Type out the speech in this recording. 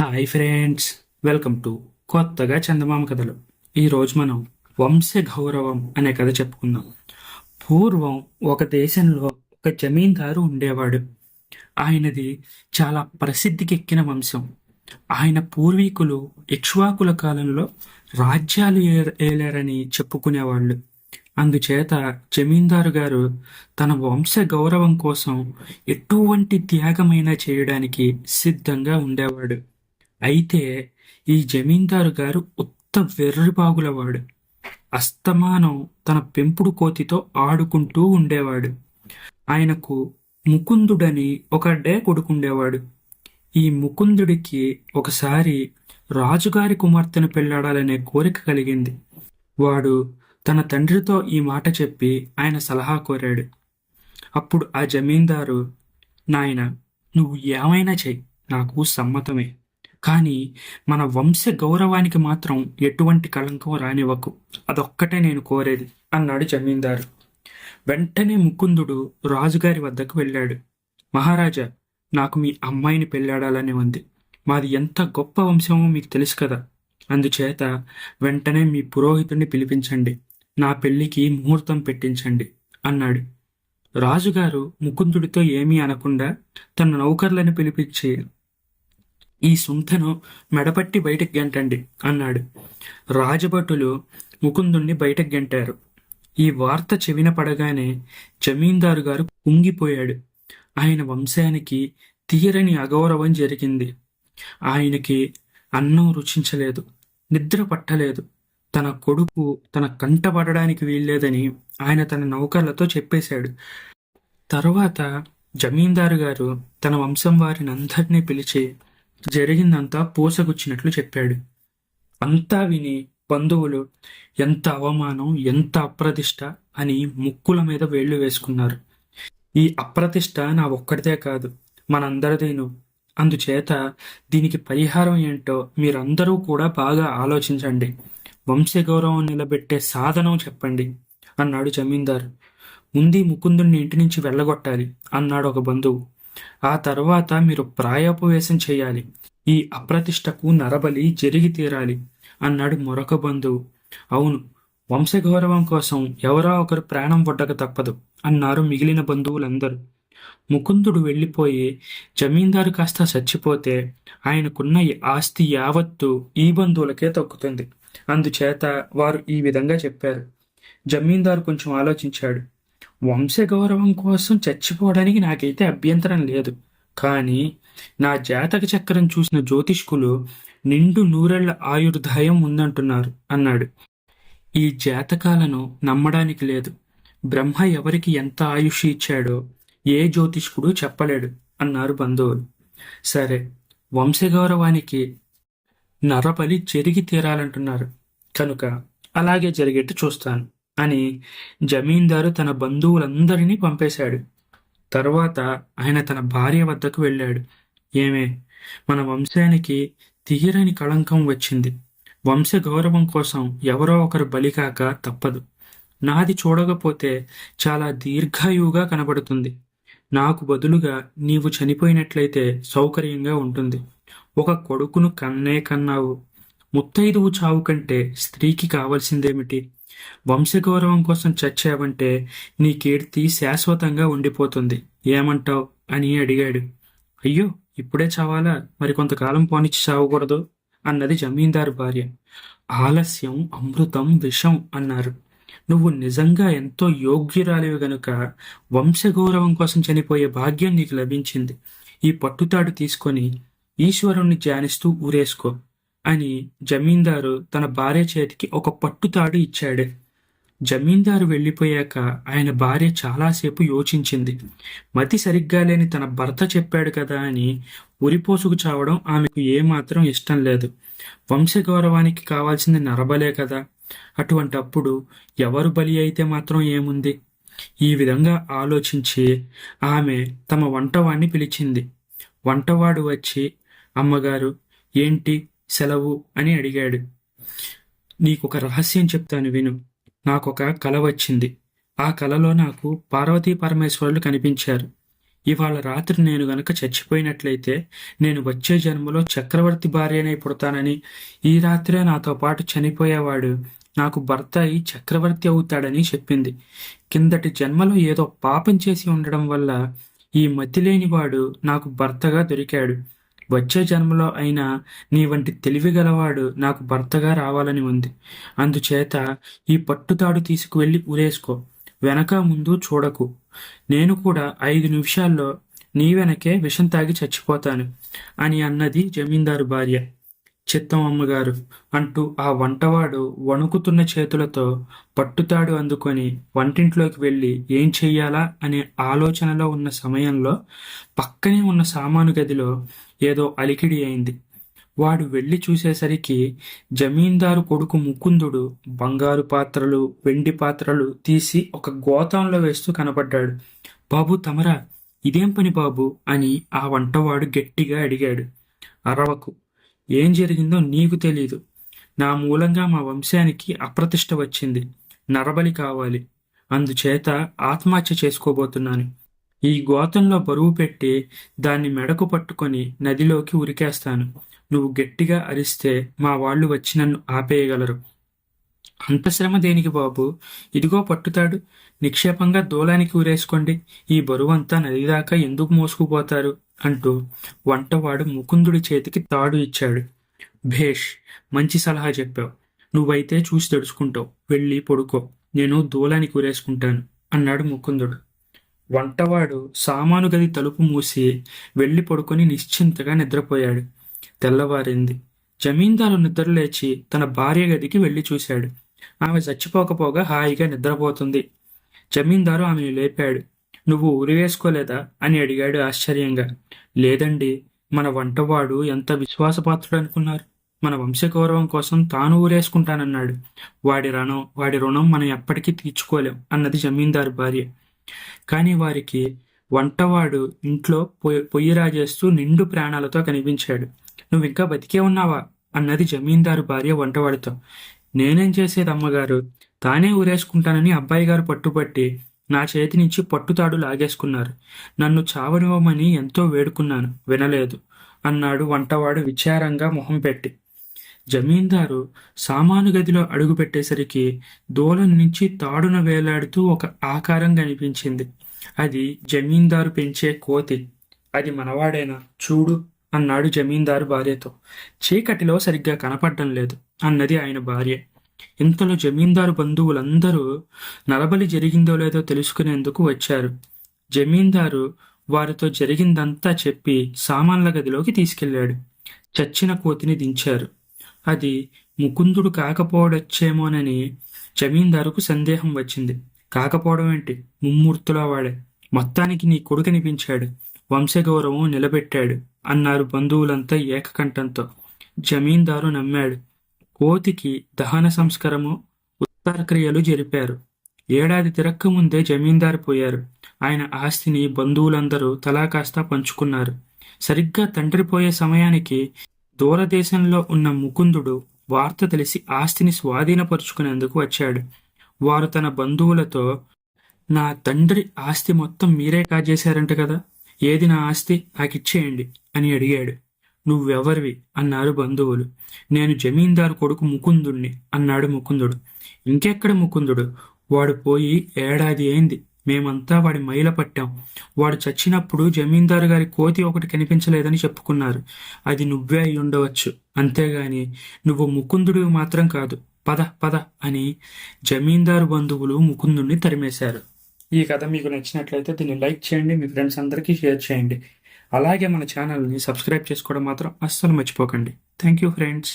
Hi friends welcome to కొత్తగా చందమామ కథలు. ఈరోజు మనం వంశ గౌరవం అనే కథ చెప్పుకుందాం. పూర్వం ఒక దేశంలో ఒక జమీందారు ఉండేవాడు. ఆయనది చాలా ప్రసిద్ధికెక్కిన వంశం. ఆయన పూర్వీకులు ఇక్ష్వాకుల కాలంలో రాజ్యాలు ఏలారని చెప్పుకునేవాళ్ళు. అందుచేత జమీందారు గారు తన వంశ గౌరవం కోసం ఎటువంటి త్యాగమైనా చేయడానికి సిద్ధంగా ఉండేవాడు. అయితే ఈ జమీందారు గారు ఉత్త వెర్రిబాగులవాడు. అస్తమానం తన పెంపుడు కోతితో ఆడుకుంటూ ఉండేవాడు. ఆయనకు ముకుందుడని ఒకడే కొడుకుండేవాడు. ఈ ముకుందుడికి ఒకసారి రాజుగారి కుమార్తెను పెళ్ళాడాలనే కోరిక కలిగింది. వాడు తన తండ్రితో ఈ మాట చెప్పి ఆయన సలహా కోరాడు. అప్పుడు ఆ జమీందారు నాయన నువ్వు ఏమైనా చెయ్యి నాకు సమ్మతమే. కానీ మన వంశ గౌరవానికి మాత్రం ఎటువంటి కళంకం రానివ్వకు. అదొక్కటే నేను కోరేది అన్నాడు జమీందారు. వెంటనే ముకుందుడు రాజుగారి వద్దకు వెళ్ళాడు. మహారాజా నాకు మీ అమ్మాయిని పెళ్ళాడాలని ఉంది. మాది ఎంత గొప్ప వంశమో మీకు తెలుసు కదా. అందుచేత వెంటనే మీ పురోహితుడిని పిలిపించండి. నా పెళ్ళికి ముహూర్తం పెట్టించండి అన్నాడు. రాజుగారు ముకుందుడితో ఏమీ అనకుండా తన నౌకర్లను పిలిపించి ఈ సుంతను మెడపట్టి బయటకు గెంటండి అన్నాడు. రాజభటులు ముకుందుణ్ణి బయటకు గెంటారు. ఈ వార్త చెవిన పడగానే జమీందారు గారు కుంగిపోయాడు. ఆయన వంశానికి తీరని అగౌరవం జరిగింది. ఆయనకి అన్నం రుచించలేదు నిద్ర పట్టలేదు. తన కొడుకు తన కంట పడడానికి వీల్లేదని ఆయన తన నౌకర్లతో చెప్పేశాడు. తర్వాత జమీందారు గారు తన వంశం వారిని అందరినీ పిలిచి జరిగిందంతా పూసగుచ్చినట్లు చెప్పాడు. అంతా విని బంధువులు ఎంత అవమానం ఎంత అప్రతిష్ట అని ముక్కుల మీద వేళ్ళు వేసుకున్నారు. ఈ అప్రతిష్ట నా ఒక్కడిదే కాదు మనందరిదేను. అందుచేత దీనికి పరిహారం ఏంటో మీరందరూ కూడా బాగా ఆలోచించండి. వంశగౌరవం నిలబెట్టే సాధనం చెప్పండి అన్నాడు జమీందారు. ముందు ముకుందుని ఇంటి నుంచి వెళ్ళగొట్టాలి అన్నాడు ఒక బంధువు. ఆ తర్వాత మీరు ప్రాయోపవేశం చేయాలి. ఈ అప్రతిష్టకు నరబలి జరిగి తీరాలి అన్నాడు మరొక బంధువు. అవును వంశగౌరవం కోసం ఎవరో ఒకరు ప్రాణం పడ్డక తప్పదు అన్నారు మిగిలిన బంధువులందరూ. ముకుందుడు వెళ్ళిపోయి జమీందారు కాస్త చచ్చిపోతే ఆయనకున్న ఆస్తి యావత్తు ఈ బంధువులకే తక్కుతుంది. అందుచేత వారు ఈ విధంగా చెప్పారు. జమీందారు కొంచెం ఆలోచించాడు. వంశగౌరవం కోసం చచ్చిపోవడానికి నాకైతే అభ్యంతరం లేదు. కానీ నా జాతక చక్రం చూసిన జ్యోతిష్కులు నిండు నూరెళ్ళ ఆయుర్దాయం ఉందంటున్నారు అన్నాడు. ఈ జాతకాలను నమ్మడానికి లేదు. బ్రహ్మ ఎవరికి ఎంత ఆయుష్ ఇచ్చాడో ఏ జ్యోతిష్కుడు చెప్పలేడు అన్నారు బంధువులు. సరే వంశగౌరవానికి నరబలి జరిగి తీరాలంటున్నారు. కనుక అలాగే జరిగేట్టు చూస్తాను. అని జమీందారు తన బంధువులందరినీ పంపేశాడు. తర్వాత ఆయన తన భార్య వద్దకు వెళ్ళాడు. ఏమే మన వంశానికి తీరని కళంకం వచ్చింది. వంశ గౌరవం కోసం ఎవరో ఒకరు బలికాక తప్పదు. నాది చూడకపోతే చాలా దీర్ఘాయువుగా కనబడుతుంది. నాకు బదులుగా నీవు చనిపోయినట్లయితే సౌకర్యంగా ఉంటుంది. ఒక కొడుకును కన్నే కన్నావు. ముత్తైదువు చావు కంటే స్త్రీకి కావలసిందేమిటి? వంశగౌరవం కోసం చచ్చావంటే నీ కీర్తి శాశ్వతంగా ఉండిపోతుంది. ఏమంటావ్? అని అడిగాడు. అయ్యో ఇప్పుడే చావాలా? మరి కొంతకాలం పోనిచ్చి చావకూడదు? అన్నది జమీందారు భార్య. ఆలస్యం అమృతం విషం అన్నారు. నువ్వు నిజంగా ఎంతో యోగ్యురాలివి గనుక వంశగౌరవం కోసం చనిపోయే భాగ్యం నీకు లభించింది. ఈ పట్టుతాడు తీసుకొని ఈశ్వరుణ్ణి ధ్యానిస్తూ ఊరేసుకో. అని జమీందారు తన భార్య చేతికి ఒక పట్టుతాడు ఇచ్చాడు. జమీందారు వెళ్ళిపోయాక ఆయన భార్య చాలాసేపు యోచించింది. మతి సరిగ్గా లేని తన భర్త చెప్పాడు కదా అని ఉరిపోసుకు చావడం ఆమెకు ఏమాత్రం ఇష్టం లేదు. వంశగౌరవానికి కావాల్సింది నరబలే కదా. అటువంటప్పుడు ఎవరు బలి అయితే మాత్రం ఏముంది? ఈ విధంగా ఆలోచించి ఆమె తమ వంటవాణ్ణి పిలిచింది. వంటవాడు వచ్చి అమ్మగారు ఏంటి? సెలవు అని అడిగాడు. నీకొక రహస్యం చెప్తాను విను. నాకొక కల వచ్చింది. ఆ కలలో నాకు పార్వతీ పరమేశ్వరులు కనిపించారు. ఇవాళ రాత్రి నేను గనక చచ్చిపోయినట్లయితే నేను వచ్చే జన్మలో చక్రవర్తి భార్యనే పుడతానని ఈ రాత్రే నాతో పాటు చనిపోయేవాడు. నాకు భర్త అయి చక్రవర్తి అవుతాడని చెప్పింది. కిందటి జన్మలో ఏదో పాపం చేసి ఉండడం వల్ల ఈ మతిలేనివాడు నాకు భర్తగా దొరికాడు. వచ్చే జన్మలో అయినా నీ వంటి తెలివిగలవాడు నాకు భర్తగా రావాలని ఉంది. అందుచేత ఈ పట్టుతాడు తీసుకువెళ్ళి ఉరేసుకో వెనక ముందు చూడకు. నేను కూడా ఐదు నిమిషాల్లో నీ వెనకే విషం తాగి చచ్చిపోతాను అని అన్నది జమీందారు భార్య. చిత్తం అమ్మగారు అంటూ ఆ వంటవాడు వణుకుతున్న చేతులతో పట్టుతాడు అందుకొని వంటింట్లోకి వెళ్ళి ఏం చెయ్యాలా అనే ఆలోచనలో ఉన్న సమయంలో పక్కనే ఉన్న సామాను గదిలో ఏదో అలికిడి అయింది. వాడు వెళ్ళి చూసేసరికి జమీందారు కొడుకు ముకుందుడు బంగారు పాత్రలు వెండి పాత్రలు తీసి ఒక గోతంలో వేస్తూ కనపడ్డాడు. బాబు తమరా? ఇదేం పని బాబు? అని ఆ వంటవాడు గట్టిగా అడిగాడు. అరవకు. ఏం జరిగిందో నీకు తెలీదు. నా మూలంగా మా వంశానికి అప్రతిష్ట వచ్చింది. నరబలి కావాలి. అందుచేత ఆత్మహత్య చేసుకోబోతున్నాను. ఈ గోతంలో బరువు పెట్టి దాన్ని మెడకు పట్టుకొని నదిలోకి ఉరికేస్తాను. నువ్వు గట్టిగా అరిస్తే మా వాళ్ళు వచ్చి నన్ను ఆపేయగలరు. అంత శ్రమ దేనికి బాబు? ఇదిగో పట్టుతాడు. నిక్షేపంగా దూలానికి ఊరేసుకోండి. ఈ బరువంతా నది దాకా ఎందుకు మోసుకుపోతారు? అంటూ వంటవాడు ముకుందుడి చేతికి తాడు ఇచ్చాడు. భేష్ మంచి సలహా చెప్పావు. నువ్వైతే చూసి తెడుచుకుంటావు వెళ్ళి పడుకో. నేను దూలానికి కూరేసుకుంటాను అన్నాడు ముకుందుడు. వంటవాడు సామాను గది తలుపు మూసి వెళ్ళి పడుకొని నిశ్చింతగా నిద్రపోయాడు. తెల్లవారింది. జమీందారు నిద్రలేచి తన భార్య గదికి వెళ్ళి చూశాడు. ఆమె చచ్చిపోకపోగా హాయిగా నిద్రపోతుంది. జమీందారు ఆమెను లేపాడు. నువ్వు ఉరివేసుకోలేదా అని అడిగాడు ఆశ్చర్యంగా. లేదండి మన వంటవాడు ఎంత విశ్వాసపాత్రుడు అనుకున్నారు మన వంశగౌరవం కోసం తాను ఊరేసుకుంటానన్నాడు. వాడి రుణం వాడి రుణం మనం ఎప్పటికీ తీర్చుకోలేం అన్నది జమీందారు భార్య. కానీ వారికి వంటవాడు ఇంట్లో పొయ్యి పొయ్యి రాజేస్తూ నిండు ప్రాణాలతో కనిపించాడు. నువ్వు ఇంకా బతికే ఉన్నావా? అన్నది జమీందారు భార్య వంటవాడితో. నేనేం చేసేది అమ్మగారు తానే ఊరేసుకుంటానని అబ్బాయి గారు పట్టుబట్టి నా చేతి నుంచి పట్టుతాడు లాగేసుకున్నారు. నన్ను చావనివ్వమని ఎంతో వేడుకున్నాను. వినలేదు. అన్నాడు వంటవాడు విచారంగా మొహం పెట్టి. జమీందారు సామాను గదిలో అడుగుపెట్టేసరికి దూలం నుంచి తాడున వేలాడుతూ ఒక ఆకారం కనిపించింది. అది జమీందారు పెంచే కోతి. అది మనవాడేనా? చూడు అన్నాడు జమీందారు భార్యతో. చీకటిలో సరిగ్గా కనపడడం లేదు. అన్నది ఆయన భార్య. ఇంతలో జమీందారు బంధువులందరూ నలబలి జరిగిందో లేదో తెలుసుకునేందుకు వచ్చారు. జమీందారు వారితో జరిగిందంతా చెప్పి సామాన్ల గదిలోకి తీసుకెళ్ళాడు చచ్చిన కోతిని దించారు. అది ముకుందుడు కాకపోవడొచ్చేమోనని జమీందారుకు సందేహం వచ్చింది. కాకపోవడం ఏంటి? ముమ్మూర్తులా వాడే. మొత్తానికి నీ కొడుకనిపించాడు. వంశగౌరవం నిలబెట్టాడు అన్నారు బంధువులంతా ఏకకంఠంతో. జమీందారు నమ్మాడు. కోతికి దహన సంస్కారము ఉత్తరక్రియలు జరిపారు. ఏడాది తిరక్కముందే జమీందారు పోయారు. ఆయన ఆస్తిని బంధువులందరూ తలా కాస్త పంచుకున్నారు. సరిగ్గా తండ్రి పోయే సమయానికి దూరదేశంలో ఉన్న ముకుందుడు వార్త తెలిసి ఆస్తిని స్వాధీనపరుచుకునేందుకు వచ్చాడు. వారు తన బంధువులతో నా తండ్రి ఆస్తి మొత్తం మీరే కాజేశారంట కదా ఏది నా ఆస్తి నాకిచ్చేయండి అని అడిగాడు. నువ్వెవరివి? అన్నారు బంధువులు. నేను జమీందారు కొడుకు ముకుందుణ్ణి అన్నాడు ముకుందుడు. ఇంకెక్కడ ముకుందుడు? వాడు పోయి ఏడాది అయింది. మేమంతా వాడి మైల పట్టాం. వాడు చచ్చినప్పుడు జమీందారు గారి కోతి ఒకటి కనిపించలేదని చెప్పుకున్నారు. అది నువ్వే అయి ఉండవచ్చు అంతేగాని నువ్వు ముకుందుడు మాత్రం కాదు. పద పద అని జమీందారు బంధువులు ముకుందుణ్ణి తరిమేశారు. ఈ కథ మీకు నచ్చినట్లయితే దీన్ని లైక్ చేయండి. మీ ఫ్రెండ్స్ అందరికీ షేర్ చేయండి. అలాగే మన ఛానల్ని సబ్స్క్రైబ్ చేసుకోవడం మాత్రం అస్సలు మర్చిపోకండి. Thank you friends